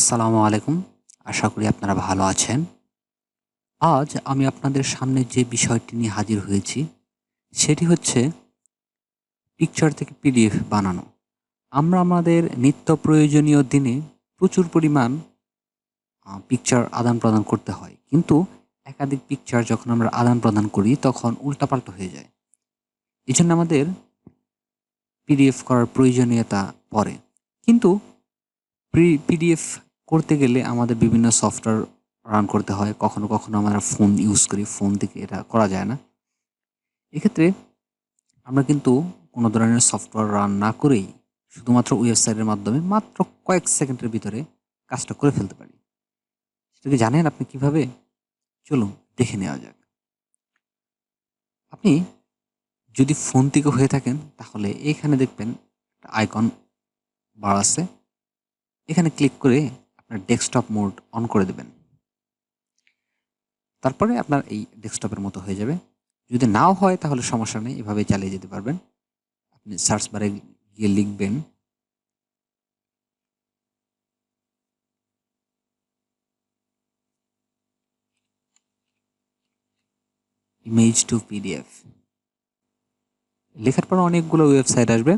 আসসালামু আলাইকুম। আশা করি আপনারা ভালো আছেন। আজ আমি আপনাদের সামনে যে বিষয়টি নিয়ে হাজির হয়েছি, সেটি হচ্ছে পিকচার থেকে পিডিএফ বানানো। আমরা আমাদের নিত্য প্রয়োজনীয় দিনে প্রচুর পরিমাণ পিকচার আদান প্রদান করতে হয়। কিন্তু একাধিক পিকচার যখন আমরা আদান প্রদান করি, তখন উল্টাপাল্টা হয়ে যায়। এই জন্য আমাদের পিডিএফ করার প্রয়োজনীয়তা পড়ে। কিন্তু পিডিএফ করতে গেলে আমাদের বিভিন্ন সফটওয়্যার রান করতে হয়। কখনো কখনো আমরা ফোন ইউজ করি ফোন থেকে এটা করা যায় না। এক্ষেত্রে আমরা কিন্তু কোনো ধরনের সফটওয়্যার রান না করেই শুধুমাত্র ওয়েবসাইটের মাধ্যমে মাত্র কয়েক সেকেন্ডের ভিতরে কাজটা করে ফেলতে পারি। সেটাকে জানেন আপনি কীভাবে? চলুন, দেখে নেওয়া যাক। আপনি যদি ফোন থেকে হয়ে থাকেন, তাহলে এখানে দেখবেন আইকন বার আছে। এখানে ক্লিক করে ডেস্কটপ মোড অন করে দেবেন। তারপরে আপনার এই ডেস্কটপের মতো হয়ে যাবে। যদি নাও হয় তাহলে সমস্যা নেই এভাবে চালিয়ে যেতে পারবেন। আপনি সার্চ বারে গিয়ে লিখবেন। ইমেজ টু পিডিএফ লেখার পর অনেকগুলো ওয়েবসাইট আসবে।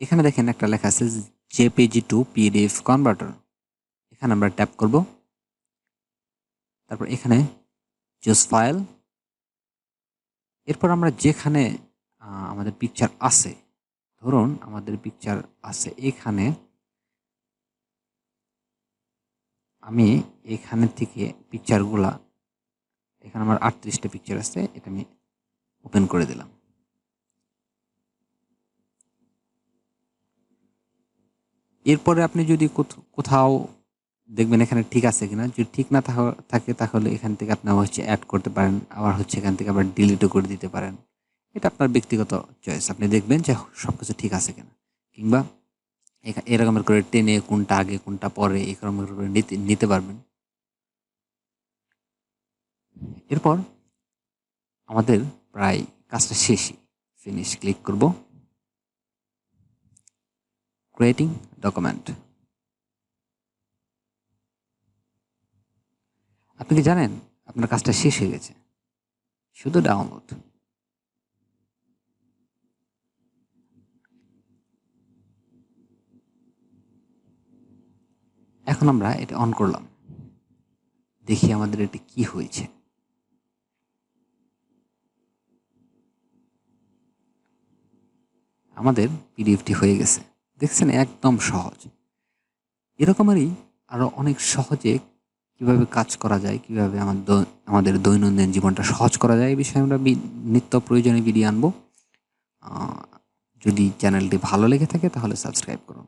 এখানে দেখেন একটা লেখা আছে জেপিজি টু পিডিএফ কনভার্টার এখানে আমরা ট্যাপ করব। তারপর এখানে চুজ ফাইল এরপর আমরা যেখানে আমাদের পিকচার আছে, ধরুন আমাদের পিকচার আছে এখানে, আমি এখানে থেকে পিকচারগুলা এখানে আমার আটত্রিশটা পিকচার আছে, এটা আমি ওপেন করে দিলাম। এরপরে আপনি যদি কোথাও দেখবেন এখানে ঠিক আছে কিনা। যদি ঠিক না থাকে তাহলে এখান থেকে আপনি হচ্ছে অ্যাড করতে পারেন। আবার হচ্ছে এখান থেকে আবার ডিলিটও করে দিতে পারেন। এটা আপনার ব্যক্তিগত চয়েস আপনি দেখবেন যে সব কিছু ঠিক আছে কিনা। কিংবা এরকমের করে টেনে কোনটা আগে, কোনটা পরে এরকম করে নিতে নিতে পারবেন। এরপর আমাদের প্রায় কাজটা শেষই। ফিনিশ ক্লিক করব। ক্রিয়েটিং ডকুমেন্ট আপনি কি জানেন? আপনার কাজটা শেষ হয়ে গেছে। শুধু ডাউনলোড এখন আমরা এটা অন করলাম। দেখি আমাদের এটা কি হয়েছে। আমাদের পিডিএফটি হয়ে গেছে। দেখছেন, একদম সহজ। এরকমেরই আরও অনেক সহজে কীভাবে কাজ করা যায়, কীভাবে আমাদের দৈনন্দিন জীবনটা সহজ করা যায়, এই বিষয়ে আমরা নিত্য প্রয়োজনীয় ভিডিও আনব। যদি চ্যানেলটি ভালো লেগে থাকে তাহলে সাবস্ক্রাইব করুন।